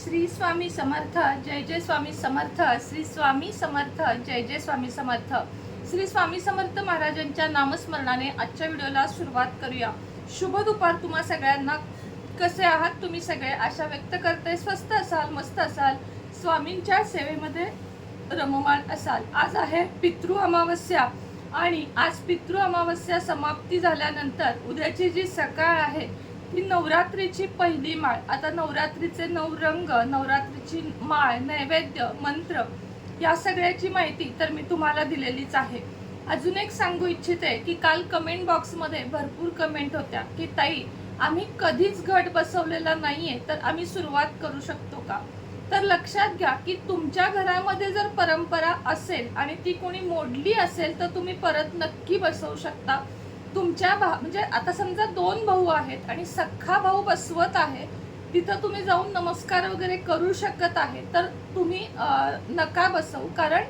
श्री स्वामी समर्थ जय जय स्वामी समर्थ श्री स्वामी समर्थ जय जय स्वामी समर्थ. श्री स्वामी समर्थ महाराजांच्या नामस्मरणाने आजच्या व्हिडिओला सुरुवात करूया. शुभ दुपार तुम्हा सगळ्यांना. कसे आहात तुम्ही सगळे? आशा व्यक्त करते. स्वस्त असाल मस्त असाल. स्वामींच्या सेवेमध्ये रममाण असाल. आज आहे पितृ अमावस्या आणि आज पितृ अमावस्या समाप्ती झाल्यानंतर उद्याची जी सकाळ आहे ही नवरात्रीची पहिली माळ. आता नवरात्रीचे नऊ रंग नवरात्रीची माळ नैवेद्य मंत्र या सगळ्याची माहिती तर मी तुम्हाला दिलेलीच आहे. अजून एक सांगू इच्छिते की काल कमेंट बॉक्समध्ये भरपूर कमेंट होत्या की ताई आम्ही कधीच घट बसवलेला नाहीये तर आम्ही सुरुवात करू शकतो का? तर लक्षात घ्या की तुमच्या घरामध्ये जर परंपरा असेल आणि ती कोणी मोडली असेल तर तुम्ही परत नक्की बसवू शकता. तुमच्या भा म्हणजे आता समजा दोन भाऊ आहेत आणि सख्खा भाऊ बसवत आहे तिथं तुम्ही जाऊन नमस्कार वगैरे करू शकत आहे तर तुम्ही नका बसवू. कारण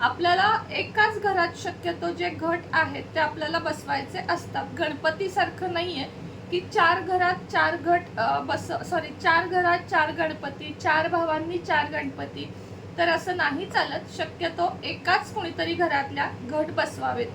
आपल्याला एकाच घरात शक्यतो जे घट आहेत ते आपल्याला बसवायचे असतात. गणपतीसारखं नाही आहे की चार घरात चार घट बस सॉरी चार घरात चार गणपती चार भावांनी चार गणपती. तर असं नाही चालत. शक्यतो एकाच कोणीतरी घरातल्या घट बसवावेत.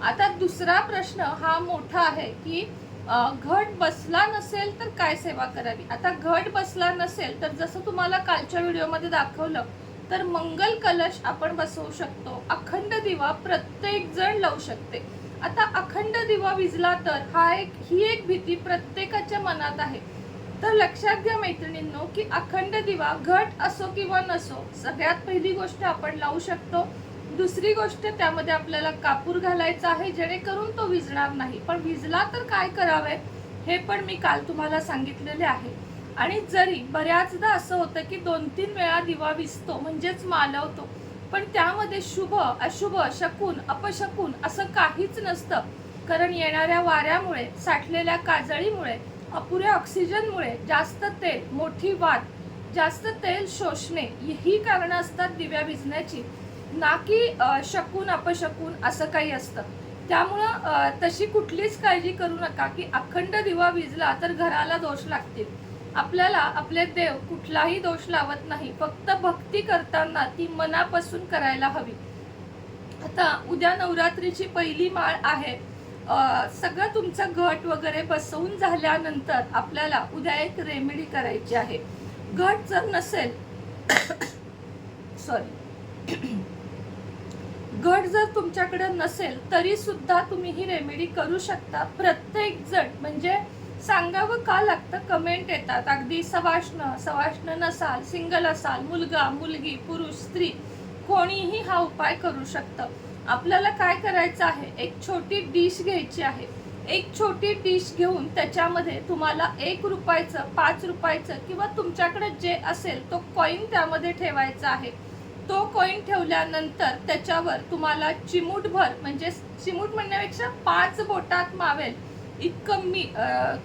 आता दुसरा प्रश्न हा मोठा आहे की घट बसला नसेल तर काय सेवा करावी? आता घट बसला नसेल तर जसं तुम्हाला कालच्या व्हिडिओमध्ये दाखवलं तर मंगल कलश आपण बसवू शकतो. अखंड दिवा प्रत्येक जण लावू शकते. आता अखंड दिवा विजला तर हा एक ही एक भीती प्रत्येकाच्या मनात आहे. तर लक्षात घ्या मैत्रिणींनो की अखंड दिवा घट असो किंवा नसो सगळ्यात पहिली गोष्ट आपण लावू शकतो दुसरी गोष्ट त्यामध्ये आपल्याला कापूर घालायचा आहे जेणेकरून तो विजणार नाही. पण विजला तर काय करावे हे पण मी काल तुम्हाला सांगितलेले आहे. आणि जरी बऱ्याचदा असं होतं की दोन तीन वेळा दिवा विजतो म्हणजेच मालवतो पण त्यामध्ये शुभ अशुभ शकून अपशकून असं काहीच नसतं. कारण येणाऱ्या वाऱ्यामुळे साठलेल्या काजळीमुळे अपुऱ्या ऑक्सिजनमुळे जास्त तेल मोठी वाद जास्त तेल शोषणे ही कारणं असतात दिव्या विजण्याची ना की शकून अपशकून असं काही असतं. त्यामुळं तशी कुठलीच काळजी करू नका की अखंड दिवा विजला तर घराला दोष लागतील. आपल्याला आपले देव कुठलाही दोष लावत नाही. फक्त भक्ती करताना ती मनापासून करायला हवी. आता उद्या नवरात्रीची पहिली माळ आहे. सगळं तुमचं घट वगैरे बसवून झाल्यानंतर आपल्याला उद्या एक रेमेडी करायची आहे. घट जर नसेल सॉरी घट जर तुमच्याकडे नसेल तरी सुद्धा तुम्ही ही रेमेडी करू शकता. प्रत्येक जण म्हणजे सांगावं का लागतं? कमेंट येतात. अगदी सवाष्ण सवाष्ण नसाल सिंगल असाल मुलगा मुलगी पुरुष स्त्री कोणीही हा उपाय करू शकतं. आपल्याला काय करायचं आहे? एक छोटी डिश घ्यायची आहे. एक छोटी डिश घेऊन त्याच्यामध्ये तुम्हाला एक रुपयाचं पाच रुपयाचं किंवा तुमच्याकडे जे असेल तो कॉईन त्यामध्ये ठेवायचा आहे. तो कॉईन ठेवल्यानंतर त्याच्यावर तुम्हाला चिमूटभर म्हणजे चिमूट म्हणण्यापेक्षा पाच बोटात मावेल इतकं मी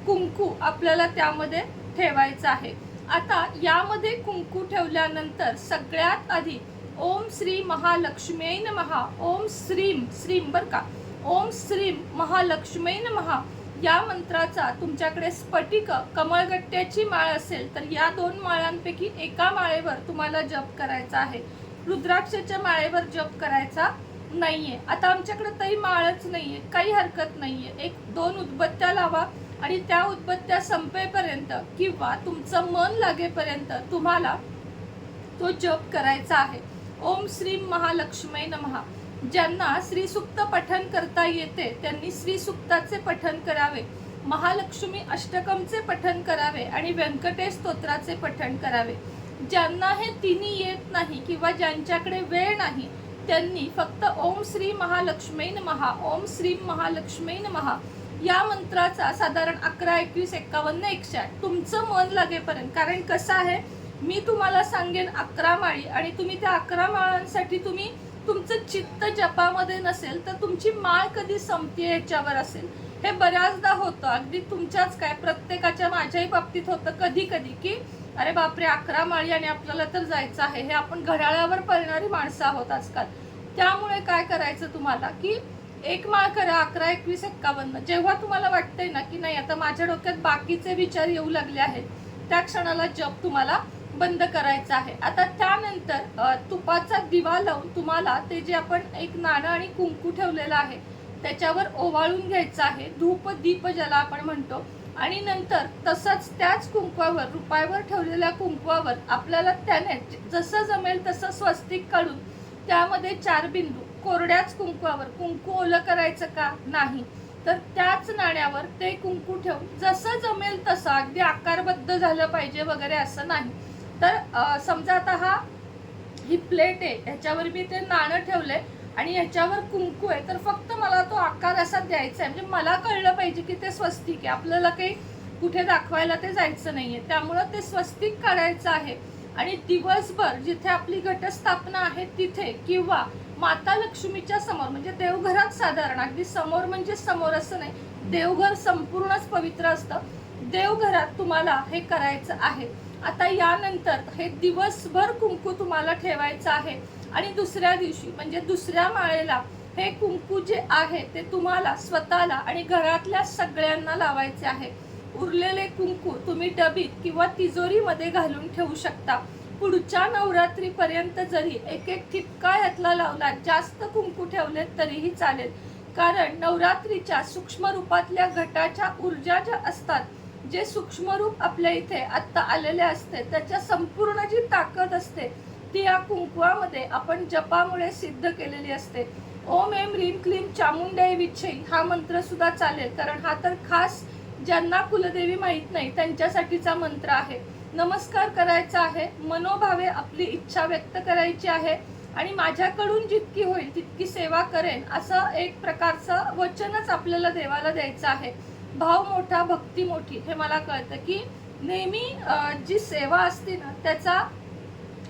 कुंकू आपल्याला त्यामध्ये ठेवायचं आहे. आता यामध्ये कुंकू ठेवल्यानंतर सगळ्यात आधी ओम श्री महालक्ष्मीन महा ओम श्रीम श्रीम बर का ओम श्रीम महालक्ष्मीन महा या मंत्राचा तुमच्याकडे स्फटिक कमळगट्ट्याची माळ असेल तर या दोन माळांपैकी एका माळेवर तुम्हाला जप करायचा आहे. रुद्राक्षाच्या माळेवर जप करायचा नाहीये. आता आमच्याकडे तरी माळच नाहीये काही हरकत नाहीये. एक दोन उदबत्त्या लावा आणि त्या उदबत्त्या संपेपर्यंत किंवा तुमचं मन लागेपर्यंत तुम्हाला तो जप करायचा आहे. ओम श्री महालक्ष्मी नमहा. ज्यांना श्रीसुक्त पठन करता येते त्यांनी श्रीसुक्ताचे पठन करावे. महालक्ष्मी अष्टकमचे पठन करावे आणि व्यंकटेश स्तोत्राचे पठन करावे. ज्यांना हे तिन्ही येत नाही किंवा ज्यांच्याकडे वेळ नाही त्यांनी फक्त ओम श्री महालक्ष्मी महा ओम श्री महालक्ष्मी महा या मंत्राचा साधारण अकरा एकवीस एक्कावन्न एकशे आठ तुमचं मन लागेपर्यंत. कारण कसं आहे मी तुम्हाला सांगेन अकरा माळी आणि तुम्ही त्या अकरा माळांसाठी तुम्ही तुमचं चित्त जपामध्ये नसेल तर तुमची माळ कधी संपते याच्यावर असेल? हे बऱ्याचदा होतं. अगदी तुमच्याच काय प्रत्येकाच्या माझ्याही बाबतीत होतं कधी कधी की अरे बापरे अकरा माळी आणि आपल्याला तर जायचं आहे. हे आपण घड्याळावर पळणारी माणसं आहोत आजकाल. त्यामुळे काय करायचं तुम्हाला? की एक माळ करा अकरा एकवीस एक्कावन्न. जेव्हा तुम्हाला वाटतंय ना की नाही आता माझ्या डोक्यात बाकीचे विचार येऊ लागले आहेत त्या क्षणाला जप तुम्हाला बंद करायचं आहे. आता त्यानंतर तुपाचा दिवा लावून तुम्हाला ते जे आपण एक नाणं आणि कुंकू ठेवलेलं आहे त्याच्यावर ओवाळून घ्यायचं आहे. धूप दीप ज्याला आपण म्हणतो आणि नंतर तसंच त्याच कुंकवावर रुपयावर ठेवलेल्या कुंकवावर आपल्याला त्याने जसं जमेल तसं स्वस्तिक काढून त्यामध्ये चार बिंदू कोरड्याच कुंकवावर कुंकू ओलं करायचं का? नाही. तर त्याच नाण्यावर ते कुंकू ठेवून जसं जमेल तसं अगदी आकारबद्ध झालं पाहिजे वगैरे असं नाही. तर समजा आता हा ही प्लेट आहे ह्याच्यावर मी ते नाणं ठेवलंय. आणि याच्यावर कुंकू आहे तर फक्त मला तो आकार असा द्यायचा आहे. म्हणजे मला कळलं पाहिजे की ते स्वस्तिक आहे. आपल्याला काही कुठे दाखवायला ते जायचं नाही आहे त्यामुळं ते स्वस्तिक करायचं आहे. आणि दिवसभर जिथे आपली घटस्थापना आहे तिथे किंवा माता लक्ष्मीच्या समोर म्हणजे देवघरात साधारण अगदी समोर म्हणजे समोर असं नाही देवघर संपूर्णच पवित्र असतं. देवघरात तुम्हाला हे करायचं आहे. आता यानंतर हे दिवसभर कुंकू तुम्हाला ठेवायचं आहे. आणि दुसऱ्या दिवशी म्हणजे दुसऱ्या माळेला हे कुंकू जे आहे ते तुम्हाला स्वतःला आणि घरातल्या सगळ्यांना लावायचे आहे. उरलेले कुंकू तुम्ही डबीत किंवा तिजोरीमध्ये घालून ठेवू शकता. पुढच्या नवरात्रीपर्यंत जरी एक एक ठिपका यातला लावला जास्त कुंकू ठेवले तरीही चालेल. कारण नवरात्रीच्या सूक्ष्म रूपातल्या घटाच्या ऊर्जा ज्या असतात जे सूक्ष्म रूप आपल्या इथे आत्ता आलेले असते त्याच्या संपूर्ण जी ताकद असते ती या कुंकवामध्ये आपण जपामुळे सिद्ध केलेली असते. ओम एम रीम क्लीम चामुंडाई विच्छई हा मंत्र सुद्धा चालेल कारण हा तर खास ज्यांना कुलदेवी माहीत नाही त्यांच्यासाठीचा मंत्र आहे. नमस्कार करायचा आहे मनोभावे आपली इच्छा व्यक्त करायची आहे आणि माझ्याकडून जितकी होईल तितकी सेवा करेन असं एक प्रकारचं वचनच आपल्याला देवाला द्यायचं आहे. भाव मोठा भक्ती मोठी हे मला कळतं की नेहमी जी सेवा असते ना त्याचा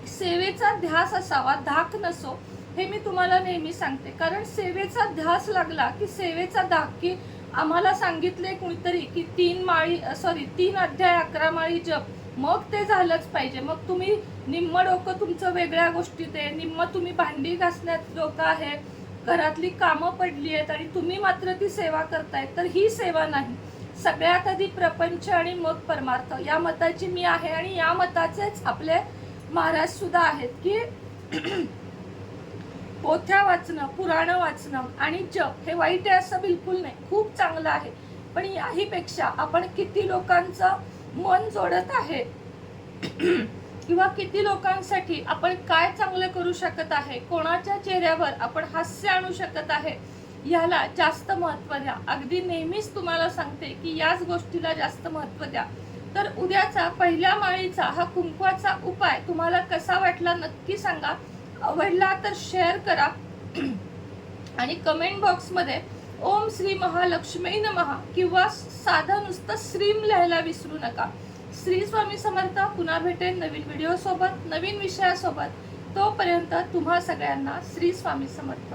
सेवेचा ध्यास असावा धाक नसो हे मी तुम्हाला नेहमी सांगते. कारण सेवेचा ध्यास लागला की सेवेचा धाक की आम्हाला सांगितले कुणीतरी की तीन माळी सॉरी तीन अध्याय अकरा माळी जप मग ते झालंच पाहिजे. मग तुम्ही निम्म डोकं तुमचं वेगळ्या गोष्टीत आहे निम्म तुम्ही भांडी घासण्यात डोकं आहे घरातली कामं पडली आहेत आणि तुम्ही मात्र ती सेवा करताय तर ही सेवा नाही. सगळ्यात आधी प्रपंच आणि मग परमार्थ. या मताची मी आहे आणि या मताचेच आपले महाराज सुद्धा आहेत की पोथ्या वाचणं पुराणं वाचणं आणि जप हे वाईट आहे असं बिलकुल नाही. खूप चांगलं आहे. पण याहीपेक्षा आपण किती लोकांचं मन जोडत आहे? किंवा किती लोकांसाठी आपण काय चांगलं करू शकत आहे? कोणाच्या चेहऱ्यावर आपण हास्य आणू शकत आहे? याला जास्त महत्त्व द्या. अगदी नेहमीच तुम्हाला सांगते की याच गोष्टीला जास्त महत्त्व द्या. तर उद्याचा पहिल्या माळीचा हा कुंकवाचा उपाय तुम्हाला कसा वाटला नक्की सांगा. आवडला तर शेअर करा. आणि कमेंट बॉक्समध्ये ओम श्री महालक्ष्मी नमहा किंवा साधं नुसतं श्रीम लिहायला विसरू नका. श्री स्वामी समर्थ पुन्हा भेटेन नवीन व्हिडिओसोबत नवीन विषयासोबत. तोपर्यंत तुम्हा सगळ्यांना श्री स्वामी समर्थ.